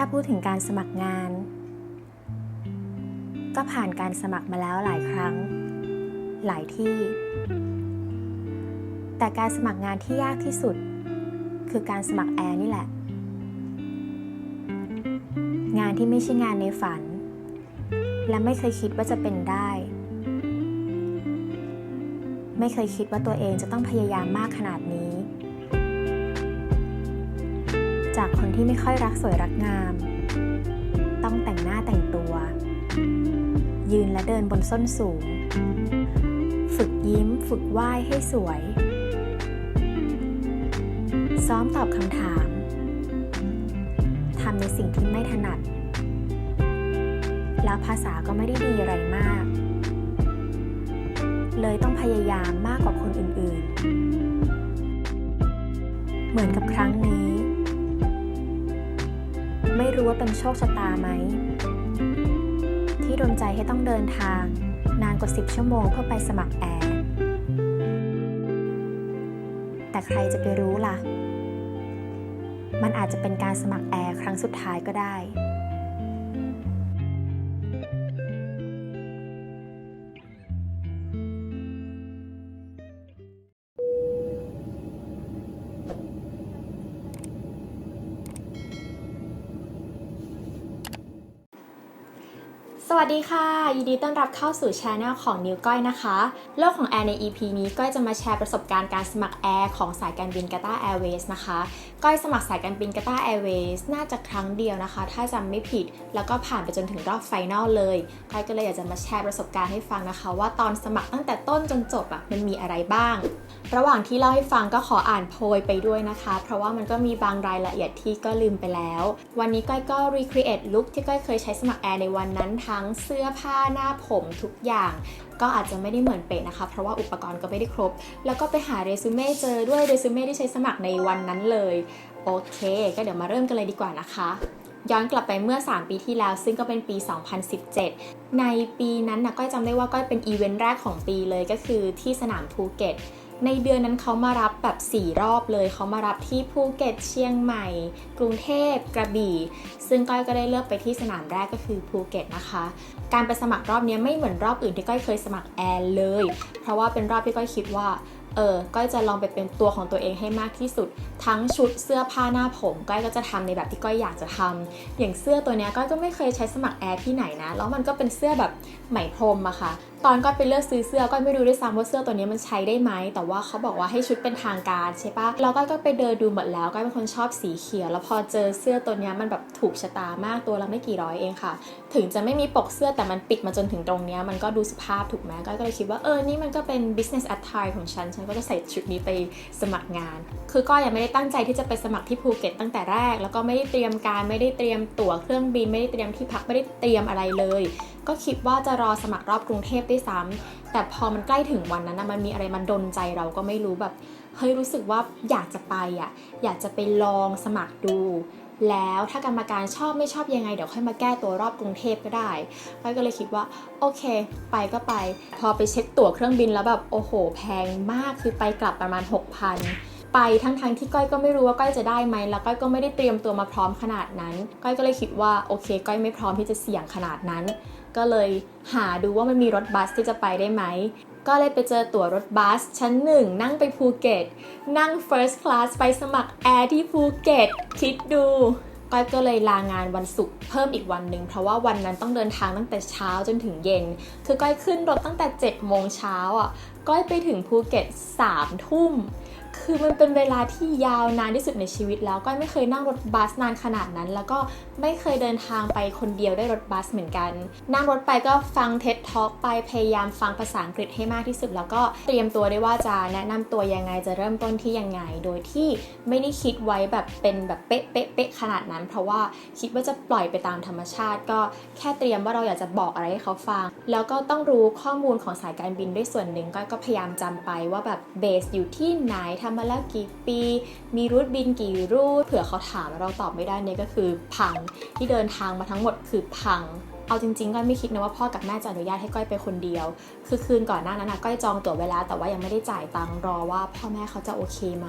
ถ้าพูดถึงการสมัครงาน ก็ผ่านการสมัครมาแล้วหลายครั้ง หลายที่ แต่การสมัครงานที่ยากที่สุด คือการสมัครแอร์นี่แหละ งานที่ไม่ใช่งานในฝัน และไม่เคยคิดว่าจะเป็นได้ ไม่เคยคิดว่าตัวเองจะต้องพยายามมากขนาดนี้ จากคนที่ไม่ค่อยรักสวยรักงาม ต้องแต่งหน้าแต่งตัว ยืนและเดินบนส้นสูง ฝึกยิ้มฝึกไหว้ให้สวย ซ้อมตอบคำถาม ทำในสิ่งที่ไม่ถนัด แล้วภาษาก็ไม่ได้ดีอะไรมาก เลยต้องพยายามมากกว่าคนอื่นๆ เหมือนกับครั้งนี้ ไม่รู้ว่าเป็นโชคชะตาไหม ที่ดนใจให้ต้องเดินทาง นานกว่า 10 ชั่วโมงเพื่อไปสมัครแอร์แต่ใครจะไปรู้ล่ะ มันอาจจะเป็นการสมัครแอร์ครั้งสุดท้ายก็ได้ สวัสดีค่ะ ยินดีต้อนรับเข้าสู่ช anel ของนิวก้อยนะคะ โลกของแอร์ใน EP นี้ก้อยจะมาแชร์ประสบการณ์การสมัครแอร์ของสายการบินกาตาร์แอร์เวย์นะคะ ก้อยสมัครสายการบินกาตาร์แอร์เวย์น่าจะครั้งเดียวนะคะ ถ้าจำไม่ผิด แล้วก็ผ่านไปจนถึงรอบไฟนอลเลย ก้อยก็เลยอยากจะมาแชร์ประสบการณ์ให้ฟังนะคะ ว่าตอนสมัครตั้งแต่ต้นจนจบอะมันมีอะไรบ้าง ระหว่างที่เล่าให้ฟังก็ขออ่านโพยไปด้วยนะคะ เพราะว่ามันก็มีบางรายละเอียดที่ก็ลืมไปแล้ว วันนี้ก้อยก็ recreate look ที่ก้อยเคยใช้สมัครแอร์ในวันนั้นทั้งเสื้อผ้าหน้าผมทุกอย่างก็อาจจะไม่ได้เหมือนเป๊ะนะคะ เพราะว่าอุปกรณ์ก็ไม่ได้ครบ แล้วก็ไปหาเรซูเม่เจอด้วยเรซูเม่ที่ใช้สมัครในวันนั้นเลย โอเค ก็เดี๋ยวมาเริ่มกันเลยดีกว่านะคะ ย้อนกลับไปเมื่อ 3 ปีที่แล้ว ซึ่งก็เป็นปี 2017 ในปีนั้นนะก้อยจำได้ว่าก้อยเป็นอีเวนต์แรกของปีเลยก็คือที่สนามภูเก็ต ในเดือนนั้นเขามารับแบบ 4 รอบเลย เขามารับที่ภูเก็ตเชียงใหม่ กรุงเทพกระบี่ ซึ่งก้อยก็ได้เลือกไปที่สนามแรกก็คือภูเก็ตนะคะ การไปสมัครรอบนี้ไม่เหมือนรอบอื่นที่ก้อยเคยสมัครแอร์เลย เพราะว่าเป็นรอบที่ก้อยคิดว่าเออก้อยจะลองไปเป็นตัวของตัวเองให้มากที่สุด ทั้งชุดเสื้อผ้าหน้าผม ก้อยก็จะทำในแบบที่ก้อยอยากจะทำอย่างเสื้อตัวนี้ก้อยก็ไม่เคยใช้สมัครแอร์ที่ไหนนะ แล้วมันก็เป็นเสื้อแบบไหมพรมอะค่ะ ตอนก้อยไปเลือกซื้อเสื้อก้อยไม่รู้ด้วยซ้ำว่าเสื้อตัวนี้มันใช้ได้ไหม แต่ว่าเขาบอกว่าให้ชุดเป็นทางการใช่ปะแล้วก้อยก็ไปเดินดูหมดแล้วก้อยเป็นคนชอบสีเขียว แล้วพอเจอเสื้อตัวนี้มันแบบถูกชะตามากตัวละไม่กี่ร้อยเองค่ะ ถึงจะไม่มีปกเสื้อแต่มันปิดมาจนถึงตรงนี้มันก็ดูสุภาพถูกไหมก้อยก็เลยคิดว่าเออนี่มันก็เป็น business attire ของฉัน ฉันก็จะใส่ชุดนี้ไปสมัครงาน คือก้อยยังไม่ได้ตั้งใจที่จะไปสมัครที่ภูเก็ตตั้งแต่แรก แล้วก็ไม่ได้เตรียมการไม่ได้เตรียมตั๋วเครื่องบินไม่ได้เตรียมที่พักไม่ได้เตรียมอะไรเลยก็คิดว่าจะรอสมัครรอบกรุงเทพได้ซ้ำแต่พอมันใกล้ถึงวันนั้นนะมันมีอะไรมันดนใจเราก็ไม่รู้แบบเฮ้ยรู้สึกว่าอยากจะไปอะอยากจะไปลองสมัครดู แล้วถ้ากรรมการชอบไม่ชอบยังไงเดี๋ยวค่อยมาแก้ตัวรอบกรุงเทพก็ได้ก้อยก็เลยคิดว่าโอเค ไปก็ไป พอไปเช็คตั๋วเครื่องบินแล้วแบบโอ้โห แพงมากคือไปกลับประมาณ 6,000ไปทั้งทงที่ก้อยก็ไม่รู้ว่าก้อยจะได้ไหมแล้วก้อยก็ไม่ได้เตรียมตัวมาพร้อมขนาดนั้น ก้อยก็เลยคิดว่าโอเค ก้อยไม่พร้อมที่จะเสี่ยงขนาดนั้น ก็เลยหาดูว่ามันมีรถบัสที่จะไปได้ไหม ก็เลยไปเจอตั๋วรถบัส ชั้นหนึ่งนั่งไปภูเก็ต นั่ง first class ไปสมัครแอร์ที่ภูเก็ต คิดดูก้อยก็เลยลางานวันศุกร์เพิ่มอีกวันหนึ่งเพราะว่าวันนั้นต้องเดินทางตั้งแต่เช้าจนถึงเย็น คือก้อยขึ้นรถตั้งแต่7จ็ดโมงเช้าอะก้อยไปถึงภูเก็ตสามทุ่ม คือมันเป็นเวลาที่ยาวนานที่สุดในชีวิตแล้วก้อยไม่เคยนั่งรถบัสนานขนาดนั้น แล้วก็ไม่เคยเดินทางไปคนเดียวได้รถบัสเหมือนกัน นั่งรถไปก็ฟังเท็ดท็อกไปพยายามฟังภาษาอังกฤษให้มากที่สุด แล้วก็เตรียมตัวได้ว่าจะแนะนำตัวยังไงจะเริ่มต้นที่ยังไง โดยที่ไม่ได้คิดไว้แบบเป็นแบบเป๊ะเป๊ะเป๊ะขนาดนั้น เพราะว่าคิดว่าจะปล่อยไปตามธรรมชาติ ก็แค่เตรียมว่าเราอยากจะบอกอะไรให้เขาฟัง แล้วก็ต้องรู้ข้อมูลของสายการบินด้วยส่วนหนึ่งก็พยายามจำไปว่าแบบเบสอยู่ที่ไหนทำมาแล้วกี่ปี มีรูทบินกี่รูทเผื่อเขาถามแล้วเราตอบไม่ได้เนี่ยก็คือพังที่เดินทางมาทั้งหมดคือพัง เอาจริงๆก้อยไม่คิดนะว่าพ่อกับแม่จะอนุญาตให้ก้อยไปคนเดียว คือคืนก่อนหน้านั้นนะก้อยจองตั๋วไว้แล้วแต่ว่ายังไม่ได้จ่ายตังค์รอว่าพ่อแม่เขาจะโอเคไหม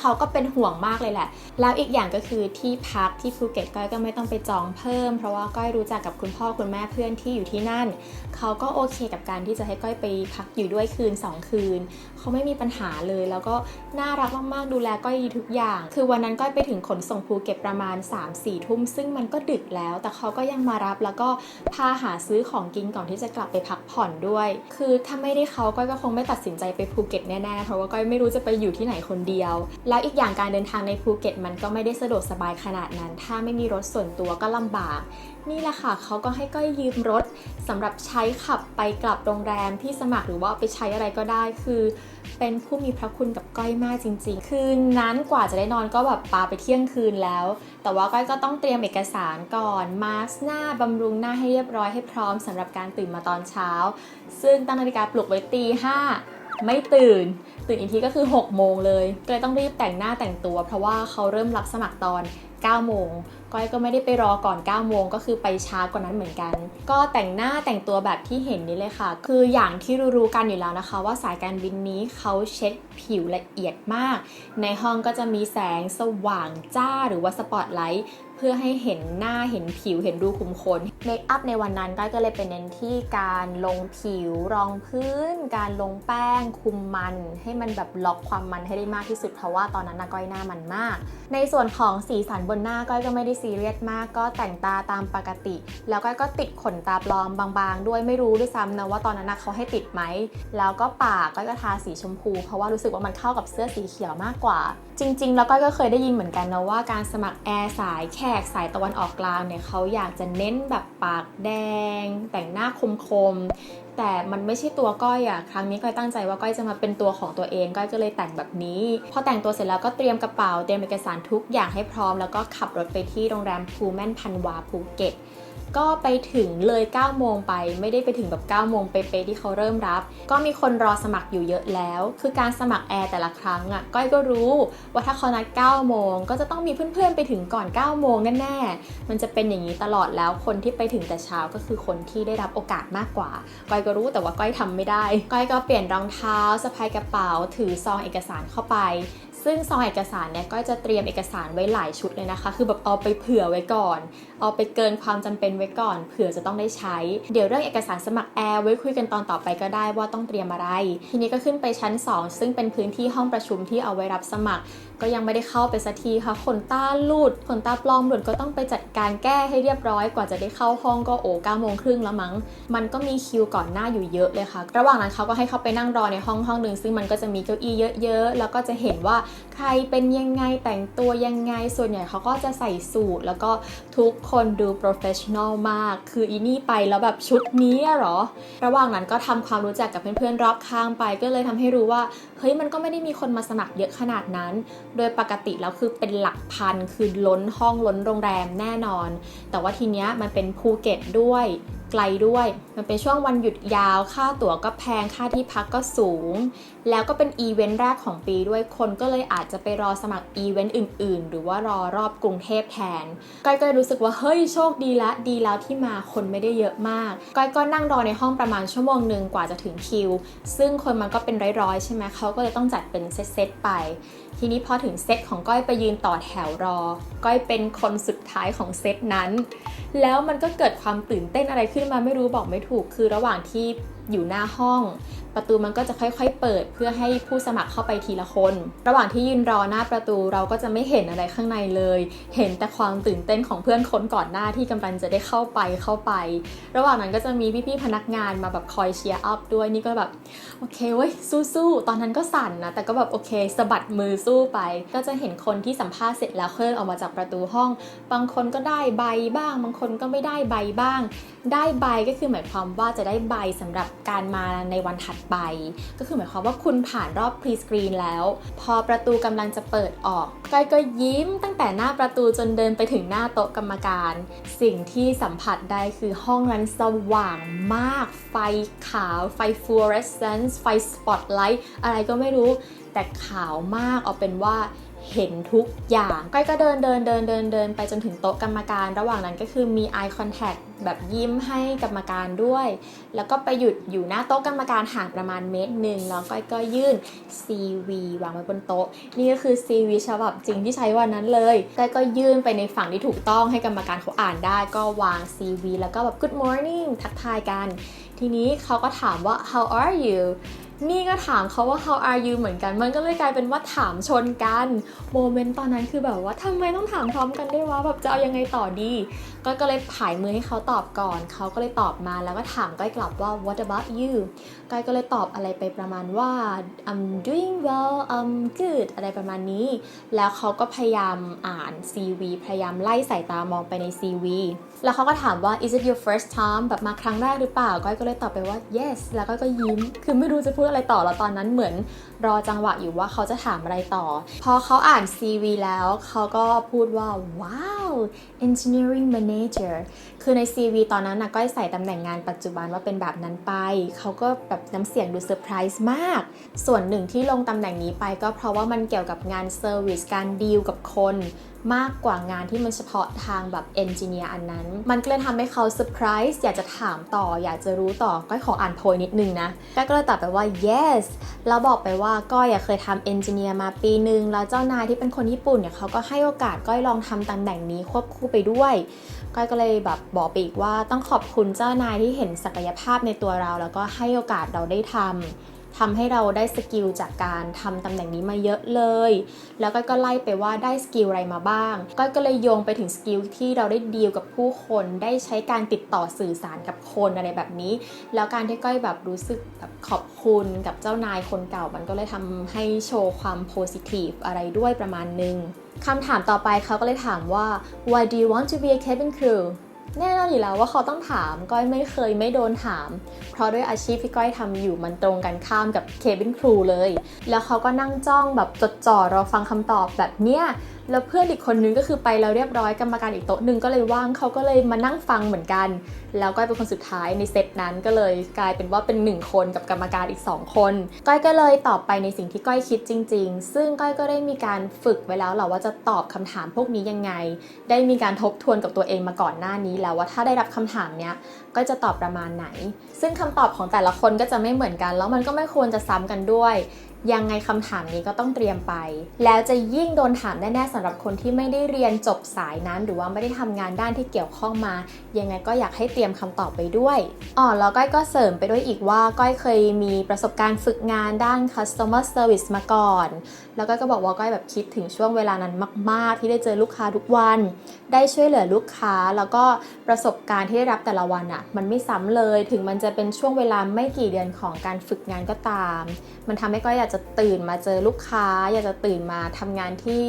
เขาก็เป็นห่วงมากเลยแหละ แล้วอีกอย่างก็คือที่พักที่ภูเก็ตก้อยก็ไม่ต้องไปจองเพิ่ม เพราะว่าก้อยรู้จักกับคุณพ่อคุณแม่เพื่อนที่อยู่ที่นั่น เขาก็โอเคกับการที่จะให้ก้อยไปพักอยู่ด้วยคืน 2 คืน เขาไม่มีปัญหาเลย แล้วก็น่ารักมากๆดูแลก้อยดีทุกอย่าง คือวันนั้นก้อยไปถึงขนส่งภูเก็ตประมาณ3-4ทุ่มซึ่งมันก็ดึกแล้ว แต่เขาก็ยังมารับแล้วก็พาหาซื้อของกินก่อนที่จะกลับไปพักผ่อนด้วย คือถ้าไม่ได้เขาก้อยก็คงไม่ตัดสินใจไปภูเก็ตแน่ๆ เพราะว่าก้อยไม่รู้จะไปอยู่ที่ไหนคนเดียว แล้วอีกอย่างการเดินทางในภูเก็ตมันก็ไม่ได้สะดวกสบายขนาดนั้น ถ้าไม่มีรถส่วนตัวก็ลำบาก นี่แหละค่ะเขาก็ให้ก้อยยืมรถสำหรับใช้ขับไปกลับโรงแรมที่สมัครหรือว่าเอาไปใช้อะไรก็ได้คือ เป็นผู้มีพระคุณกับก้อยมากจริง ๆ คืนนั้นกว่าจะได้นอนก็แบบปาไปเที่ยงคืนแล้ว แต่ว่าก้อยก็ต้องเตรียมเอกสารก่อนมาสหน้าบำรุงหน้าให้เรียบร้อยให้พร้อมสำหรับการตื่นมาตอนเช้า ซึ่งตั้งนาฬิกาปลุกไว้ตีห้าไม่ตื่น ตื่นอีกทีก็คือ 6 โมงเลย ก็เลยต้องรีบแต่งหน้าแต่งตัว เพราะว่าเขาเริ่มรับสมัครตอน 9 โมง ก้อยก็ไม่ได้ไปรอก่อน9โมงก็คือไปช้ากว่านั้นเหมือนกัน ก็แต่งหน้าแต่งตัวแบบที่เห็นนี้เลยค่ะ คืออย่างที่รู้ๆกันอยู่แล้วนะคะ ว่าสายการบินนี้เขาเช็ดผิวละเอียดมาก ในห้องก็จะมีแสงสว่างจ้าหรือว่าสปอตไลท์ เพื่อให้เห็นหน้าเห็นผิวเห็นรูขุมขนเมคอัพในวันนั้นก้อยก็เลยไปเน้นที่การลงผิวรองพื้น การลงแป้งคุมมัน ให้มันแบบล็อกความมันให้ได้มากที่สุดเพราะว่าตอนนั้นนะก้อยหน้ามันมาก ในส่วนของสีสันบนหน้าก้อยก็ไม่ได้ซีเรียสมาก ก็แต่งตาตามปกติ แล้วก้อยก็ติดขนตาปลอมบางๆ ด้วยไม่รู้ด้วยซ้ำนะว่าตอนนั้นนะเขาให้ติดไหมแล้วก็ปากก้อยก็ทาสีชมพู เพราะว่ารู้สึกว่ามันเข้ากับเสื้อสีเขียวมากกว่า จริง ๆ แล้วก้อยก็เคยได้ยินเหมือนกันนะว่าการสมัครแอร์สายแขกสายตะวันออกกลางเนี่ยเขาอยากจะเน้นแบบปากแดง แต่งหน้าคมๆแต่มันไม่ใช่ตัวก้อยอะครั้งนี้ก้อยตั้งใจว่าก้อยจะมาเป็นตัวของตัวเองก้อยก็เลยแต่งแบบนี้ พอแต่งตัวเสร็จแล้วก็เตรียมกระเป๋าเตรียมเอกสารทุกอย่างให้พร้อม แล้วก็ขับรถไปที่โรงแรมพูแมนพันวาภูเก็ต ก็ไปถึงเลย 9 โมงไป ไม่ได้ไปถึงแบบ 9 โมงเป๊ะๆที่เขาเริ่มรับ ก็มีคนรอสมัครอยู่เยอะแล้ว คือการสมัครแอร์แต่ละครั้งอะก้อยก็รู้ว่าถ้าเขานัด 9 โมง ก็จะต้องมีเพื่อนๆไปถึงก่อน 9 โมงแน่ๆ มันจะเป็นอย่างนี้ตลอดแล้วคนที่ไปถึงแต่เช้าก็คือคนที่ได้รับโอกาสมากกว่า ก้อยก็รู้แต่ว่าก้อยทำไม่ได้ ก้อยก็เปลี่ยนรองเท้าสะพายกระเป๋า ถือซองเอกสารเข้าไป ซึ่งซองเอกสารเนี่ยก็จะเตรียมเอกสารไว้หลายชุดเลยนะคะ คือแบบเอาไปเผื่อไว้ก่อน เอาไปเกินความจำเป็นไว้ก่อน เผื่อจะต้องได้ใช้ เดี๋ยวเรื่องเอกสารสมัครแอร์ไว้คุยกันตอนต่อไปก็ได้ว่าต้องเตรียมอะไร ทีนี้ก็ขึ้นไปชั้น 2 ซึ่งเป็นพื้นที่ห้องประชุมที่เอาไว้รับสมัคร ก็ยังไม่ได้เข้าไปสักทีค่ะ ขนตาหลุด ขนตาปลอมหลุดก็ต้องไปจัดการแก้ให้เรียบร้อย กว่าจะได้เข้าห้องก็โอ้เก้าโมงครึ่งแล้วมั้ง มันก็มีคิวก่อนหน้าอยู่เยอะเลยค่ะ ระหว่างนั้นเขาก็ให้เขาไปนั่งรอในห้องห้องหนึ่งซึ่งมันก็จะมีเก้าอี้เยอะๆ แล้วก็จะเห็นว่าใครเป็นยังไงแต่งตัวยังไง ส่วนใหญ่เขาก็จะใส่สูทแล้วก็ทุกคนดู professional มาก คืออีนี่ไปแล้วแบบชุดนี้หรอ ระหว่างนั้นก็ทำความรู้จักกับเพื่อนๆรอบข้างไป ก็เลยทำให้รู้ว่า เฮ้ยมันก็ไม่ได้มีคนมาสมัครเยอะขนาดนั้นโดยปกติแล้วคือเป็นหลักพันคือล้นห้องล้นโรงแรมแน่นอน แต่ว่าทีเนี้ยมันเป็นภูเก็ตด้วยไกลด้วย มันเป็นช่วงวันหยุดยาว ค่าตั๋วก็แพง ค่าที่พักก็สูง แล้วก็เป็นอีเวนต์แรกของปีด้วยคนก็เลยอาจจะไปรอสมัครอีเวนต์อื่น ๆ หรือว่ารอรอบกรุงเทพแทน ก้อยก็เลยรู้สึกว่าเฮ้ยโชคดีละดีแล้วที่มาคนไม่ได้เยอะมาก ก้อยก็นั่งรอในห้องประมาณชั่วโมงหนึ่งกว่าจะถึงคิว ซึ่งคนมันก็เป็นร้อยๆใช่ไหมเขาก็เลยต้องจัดเป็นเซตๆไปทีนี้พอถึงเซตของก้อยไปยืนต่อแถวรอ ก้อยเป็นคนสุดท้ายของเซตนั้น แล้วมันก็เกิดความตื่นเต้นอะไรขึ้นมาไม่รู้บอกไม่ถูก คือระหว่างที่อยู่หน้าห้องประตูมันก็จะค่อยๆ เปิดเพื่อให้ผู้สมัครเข้าไปทีละคน ระหว่างที่ยืนรอหน้าประตูเราก็จะไม่เห็นอะไรข้างในเลย เห็นแต่ความตื่นเต้นของเพื่อนคนก่อนหน้าที่กำลังจะได้เข้าไปเข้าไป ระหว่างนั้นก็จะมีพี่ๆพนักงานมาแบบคอยเชียร์อัพด้วยนี่ก็แบบโอเคเว้ยสู้ๆตอนนั้นก็สั่นนะแต่ก็แบบโอเคสะบัดมือสู้ไป ก็จะเห็นคนที่สัมภาษณ์เสร็จแล้วเคลื่อนออกมาจากประตูห้อง บางคนก็ได้ใบบ้าง บางคนก็ไม่ได้ใบบ้าง ได้ใบก็คือหมายความว่าจะได้ใบสำหรับการมาในวันถัดไป ก็คือหมายความว่าคุณผ่านรอบพรีสกรีนแล้ว พอประตูกำลังจะเปิดออกก้อยก็ยิ้มตั้งแต่หน้าประตูจนเดินไปถึงหน้าโต๊ะกรรมการ สิ่งที่สัมผัสได้คือห้องนั้นสว่างมาก ไฟขาว ไฟฟลูออเรสเซนซ์ไฟสปอตไลท์อะไรก็ไม่รู้แต่ขาวมากเอาเป็นว่า เห็นทุกอย่างก้อยก็เดินเดินเดินเดินเดินไปจนถึงโต๊ะกรรมการ ระหว่างนั้นก็คือมี eye contact แบบยิ้มให้กรรมการด้วย แล้วก็ไปหยุดอยู่หน้าโต๊ะกรรมการห่างประมาณเมตรหนึ่งแล้วก้อยก็ยื่น CV วางไว้บนโต๊ะ นี่ก็คือ CV ฉบับจริงที่ใช้วันนั้นเลยก้อยก็ยื่นไปในฝั่งที่ถูกต้องให้กรรมการเขาอ่านได้ ก็วาง CV แล้วก็แบบ good morning ทักทายกัน ทีนี้เขาก็ถามว่า how are you นี่ก็ถามเขาว่า how are you เหมือนกัน มันก็เลยกลายเป็นว่าถามชนกัน โมเมนต์ตอนนั้นคือแบบว่าทำไมต้องถามพร้อมกันด้วยวะ แบบจะเอายังไงต่อดีก้อยก็เลยผายมือให้เขาตอบก่อน เขาก็เลยตอบมาแล้วก็ถามก้อยกลับว่า what about you ก้อยก็เลยตอบอะไรไปประมาณว่า I'm doing well I'm good อะไรประมาณนี้ แล้วเขาก็พยายามอ่าน CV พยายามไล่สายตามองไปใน CV แล้วเขาก็ถามว่า is it your first time แบบมาครั้งแรกหรือเปล่า ก้อยก็เลยตอบไปว่า yes แล้วก้อยก็ยิ้ม คือไม่รู้จะพูดอะไรต่อแล้วตอนนั้นเหมือนรอจังหวะอยู่ว่าเขาจะถามอะไรต่อ พอเขาอ่าน CV แล้วเขาก็พูดว่า wow engineering manager คือใน CV ตอนนั้นนะก้อยใส่ตำแหน่งงานปัจจุบันว่าเป็นแบบนั้นไป เขาก็แบบน้ำเสียงดูเซอร์ไพรส์มาก ส่วนหนึ่งที่ลงตำแหน่งนี้ไปก็เพราะว่ามันเกี่ยวกับงานเซอร์วิสการดีลกับคน มากกว่างานที่มันเฉพาะทางแบบเอนจิเนียร์อันนั้น มันก็เลยทำให้เขาเซอร์ไพรส์อยากจะถามต่อ อยากจะรู้ต่อก้อยขออ่านโพยนิดนึงนะก้อยก็เลยตอบไปว่า yes แล้วบอกไปว่าก้อยเคยทำเอนจิเนียร์มาปีหนึ่งแล้วเจ้านายที่เป็นคนญี่ปุ่นเนี่ยเขาก็ให้โอกาสก้อยลองทำตำแหน่งนี้ควบคู่ไปด้วยก้อยก็เลยแบบบอกไปอีกว่าต้องขอบคุณเจ้านายที่เห็นศักยภาพในตัวเรา แล้วก็ให้โอกาสเราได้ทำ ทำให้เราได้สกิลจากการทำตำแหน่งนี้มาเยอะเลย แล้วก้อยก็ไล่ไปว่าได้สกิลอะไรมาบ้างก้อยก็เลยโยงไปถึงสกิลที่เราได้ดีลกับผู้คนได้ใช้การติดต่อสื่อสารกับคนอะไรแบบนี้ แล้วการที่ก้อยแบบรู้สึกแบบขอบคุณกับเจ้านายคนเก่า มันก็เลยทำให้โชว์ความโพสิทีฟอะไรด้วยประมาณนึงคำถามต่อไปเขาก็เลยถามว่า why do you want to be a cabin crew แน่นอนอยู่แล้วว่าเขาต้องถามก้อยไม่เคยไม่โดนถาม เพราะด้วยอาชีพที่ก้อยทำอยู่มันตรงกันข้ามกับเคบินครูเลย แล้วเขาก็นั่งจ้องแบบจดจ่อรอฟังคำตอบแบบเนี้ย แล้วเพื่อนอีกคนนึงก็คือไปแล้วเรียบร้อยกรรมการอีกโต๊ะหนึ่งก็เลยว่างเขาก็เลยมานั่งฟังเหมือนกัน แล้วก้อยเป็นคนสุดท้ายในเซตนั้นก็เลยกลายเป็นว่าเป็นหนึ่งคนกับกรรมการอีก 2 คน ก้อยก็เลยตอบไปในสิ่งที่ก้อยคิดจริง ๆ ซึ่งก้อยก็ได้มีการฝึกไว้แล้วแหละว่าจะตอบคำถามพวกนี้ยังไง ได้มีการทบทวนกับตัวเองมาก่อนหน้านี้แล้วว่าถ้าได้รับคำถามเนี้ยก็จะตอบประมาณไหน ซึ่งคำตอบของแต่ละคนก็จะไม่เหมือนกัน แล้วมันก็ไม่ควรจะซ้ำกันด้วย ยังไงคำถามนี้ก็ต้องเตรียมไป แล้วจะยิ่งโดนถามแน่ๆสำหรับคนที่ไม่ได้เรียนจบสายนั้น หรือว่าไม่ได้ทำงานด้านที่เกี่ยวข้องมา ยังไงก็อยากให้เตรียมคำตอบไปด้วยอ๋อแล้วก้อยก็เสริมไปด้วยอีกว่าก้อยเคยมีประสบการณ์ฝึกงานด้าน customer service มาก่อน แล้วก้อยก็บอกว่าก้อยแบบคิดถึงช่วงเวลานั้นมาก ๆ ที่ได้เจอลูกค้าทุกวัน ได้ช่วยเหลือลูกค้าแล้วก็ประสบการณ์ที่ได้รับแต่ละวันอะ่ะ มันไม่ซ้ำเลยถึงมันจะเป็นช่วงเวลาไม่กี่เดือนของการฝึกงานก็ตาม มันทำให้ก้อยอยากจะตื่นมาเจอลูกค้า อยากจะตื่นมาทำงานที่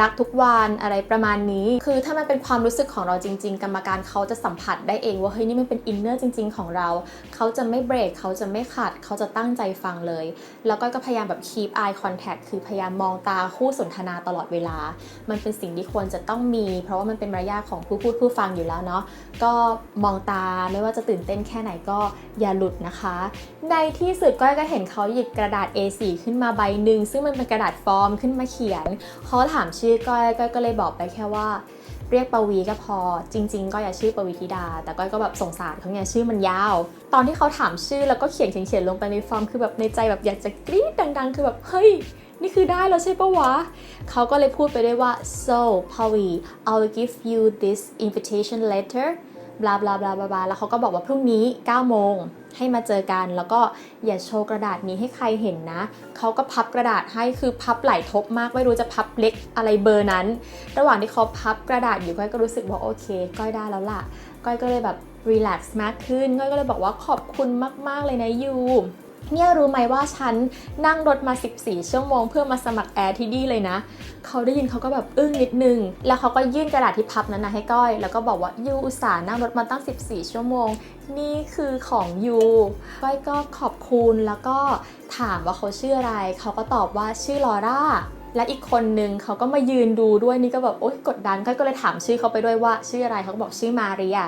รักทุกวันอะไรประมาณนี้ คือถ้ามันเป็นความรู้สึกของเราจริง ๆ กรรมการเขาจะสัมผัสได้เองว่าเฮ้ยนี่มันเป็นอินเนอร์จริง ๆ ของเรา เขาจะไม่เบรกเขาจะไม่ขัด เขาจะตั้งใจฟังเลย แล้วก็ก็พยายามแบบ keep eye contact คือพยายามมองตาคู่สนทนาตลอดเวลา มันเป็นสิ่งที่ควรจะต้องมี เพราะว่ามันเป็นมารยาทของผู้พูดผู้ฟังอยู่แล้วเนาะก็มองตาไม่ว่าจะตื่นเต้นแค่ไหนก็อย่าหลุดนะคะ ในที่สุดก้อยก็เห็นเขาหยิบกระดาษ A4 ขึ้นมาใบหนึ่งซึ่งมันเป็นกระดาษฟอร์มขึ้นมาเขียนเขาถามชอก้อยก้อยก็เลยบอกไปแค่ว่า เรียกปวีก็พอ จริง ๆ ก็อย่าชื่อปวีธิดา แต่ก้อยก็แบบสงสารเขาไงชื่อมันยาว ตอนที่เขาถามชื่อแล้วก็เขียนเขียนลงไปในฟอร์มคือแบบในใจแบบอยากจะกรี๊ดดัง ๆ คือแบบเฮ้ยนี่คือได้แล้วใช่ปะวะ เขาก็เลยพูดไปด้วยว่า so Pawi I'll give you this invitation letter บลาบลาบลาบลาบแล้วเขาก็บอกว่าพรุ่งนี้9โมงให้มาเจอกัน แล้วก็อย่าโชว์กระดาษนี้ให้ใครเห็นนะ เขาก็พับกระดาษให้คือพับหลายทบมากไม่รู้จะพับเล็กอะไรเบอร์นั้น ระหว่างที่เขาพับกระดาษอยู่ก้อยก็รู้สึกว่าโอเค ก้อยได้แล้วล่ะ ก้อยก็เลยแบบรีแลกซ์มากขึ้น ก้อยก็เลยบอกว่าขอบคุณมาก ๆ เลยนะยู เนี่ยรู้ไหมว่าฉันนั่งรถมา 14 ชั่วโมงเพื่อมาสมัครแอร์ที่นี่เลยนะ เขาได้ยินเขาก็แบบอึ้งนิดนึง แล้วเขาก็ยื่นกระดาษที่พับนั้นนะให้ก้อย แล้วก็บอกว่ายูอุตส่าห์นั่งรถมาตั้ง 14 ชั่วโมง นี่คือของยูก้อยก็ขอบคุณแล้วก็ถามว่าเขาชื่ออะไร เขาก็ตอบว่าชื่อลอร่า และอีกคนนึงเขาก็มายืนดูด้วยนี่ก็แบบโอ๊ยกดดันก้อยก็เลยถามชื่อเขาไปด้วยว่าชื่ออะไรเขาก็บอกชื่อมาเรีย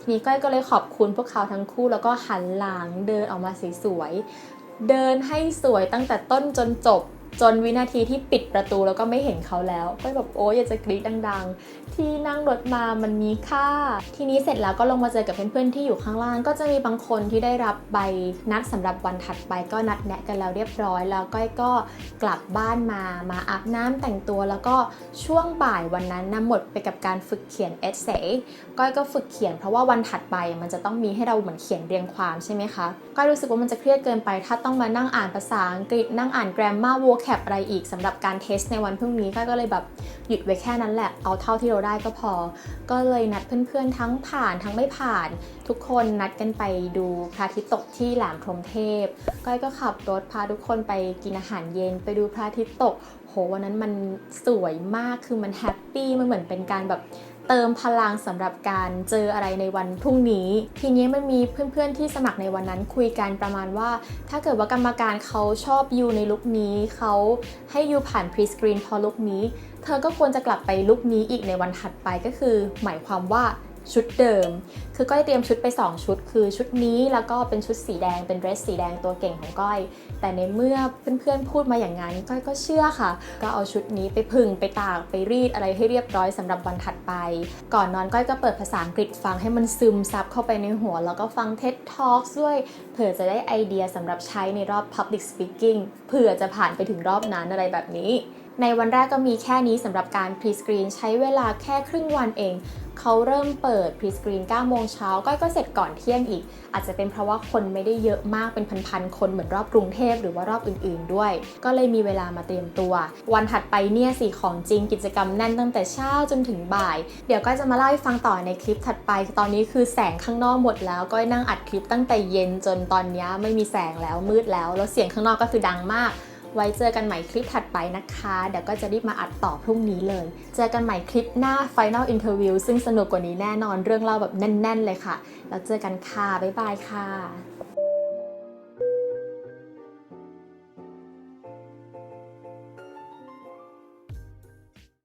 ทีนี้ก้อยก็เลยขอบคุณพวกเขาทั้งคู่แล้วก็หันหลังเดินออกมาสวยๆเดินให้สวยตั้งแต่ต้นจนจบ จนวินาทีที่ปิดประตูแล้วก็ไม่เห็นเขาแล้ว ก็แบบโอ้ยอยากจะกรี๊ดดัง ๆ ที่นั่งรถมามันมีค่า ทีนี้เสร็จแล้วก็ลงมาเจอกับเพื่อนๆที่อยู่ข้างล่าง ก็จะมีบางคนที่ได้รับใบนัดสำหรับวันถัดไปก็นัดแนะกันแล้วเรียบร้อย แล้วก้อยก็กลับบ้านมามาอาบน้ำแต่งตัว แล้วก็ช่วงบ่ายวันนั้นนะหมดไปกับการฝึกเขียนเอเซก้อยก็ฝึกเขียน เพราะว่าวันถัดไปมันจะต้องมีให้เราเหมือนเขียนเรียงความใช่ไหมคะก้อยรู้สึกว่ามันจะเครียดเกินไป ถ้าต้องมานั่งอ่านภาษาอังกฤษนั่งอ่านแกรมมาโว grammar vocab อะไรอีกสำหรับการเทสในวันพรุ่งนี้ก้อยก็เลยแบบหยุดไว้แค่นั้นแหละ เอาเท่าที่เราได้ก็พอ ก็เลยนัดเพื่อนๆทั้งผ่านทั้งไม่ผ่าน ทุกคนนัดกันไปดูพระอาทิตย์ตกที่แหลมพรหมเทพ ก้อยก็ขับรถพาทุกคนไปกินอาหารเย็นไปดูพระอาทิตย์ตก โหวันนั้นมันสวยมากคือมันแฮปปี้มันเหมือนเป็นการแบบ เติมพลังสำหรับการเจออะไรในวันพรุ่งนี้ ทีนี้มันมีเพื่อนๆที่สมัครในวันนั้นคุยกันประมาณว่า ถ้าเกิดว่ากรรมการเขาชอบยูในลุคนี้เขาให้ยูผ่านพรีสกรีนพอลุคนี้ เธอก็ควรจะกลับไปลุคนี้อีกในวันถัดไปก็คือ หมายความว่า ชุดเดิม คือก้อยเตรียมชุดไป 2 ชุด คือชุดนี้แล้วก็เป็นชุดสีแดงเป็นเดรสสีแดงตัวเก่งของก้อย แต่ในเมื่อเพื่อนๆพูดมาอย่างนั้นก้อยก็เชื่อค่ะ ก็เอาชุดนี้ไปพึ่งไปตากไปรีดอะไรให้เรียบร้อยสำหรับวันถัดไป ก่อนนอนก้อยก็เปิดภาษาอังกฤษฟังให้มันซึมซับเข้าไปในหัว แล้วก็ฟัง TED Talks ด้วยเผื่อจะได้ไอเดียสำหรับใช้ในรอบ Public Speaking เผื่อจะผ่านไปถึงรอบนั้นอะไรแบบนี้ ในวันแรกก็มีแค่นี้สำหรับการพรีสกรีนใช้เวลาแค่ครึ่งวันเอง เขาเริ่มเปิดพรีสกรีน9โมงเช้าก้อยก็เสร็จก่อนเที่ยงอีก อาจจะเป็นเพราะว่าคนไม่ได้เยอะมากเป็นพันๆคนเหมือนรอบกรุงเทพหรือว่ารอบอื่นๆด้วย ก็เลยมีเวลามาเตรียมตัว วันถัดไปเนี่ยสิของจริงกิจกรรมแน่นตั้งแต่เช้าจนถึงบ่าย เดี๋ยวก็จะมาเล่าให้ฟังต่อในคลิปถัดไป ตอนนี้คือแสงข้างนอกหมดแล้วก็นั่งอัดคลิปตั้งแต่เย็นจนตอนนี้ไม่มีแสงแล้วมืดแล้วแล้วเสียงข้างนอกก็คือดังมาก ไว้เจอกันใหม่คลิปถัดไปนะคะ เดี๋ยวก็จะรีบมาอัดต่อพรุ่งนี้เลย เจอกันใหม่คลิปหน้า Final Interview ซึ่งสนุกกว่านี้แน่นอนเรื่องเล่าแบบแน่น ๆ เลยค่ะ แล้วเจอกันค่ะ บ๊ายบายค่ะ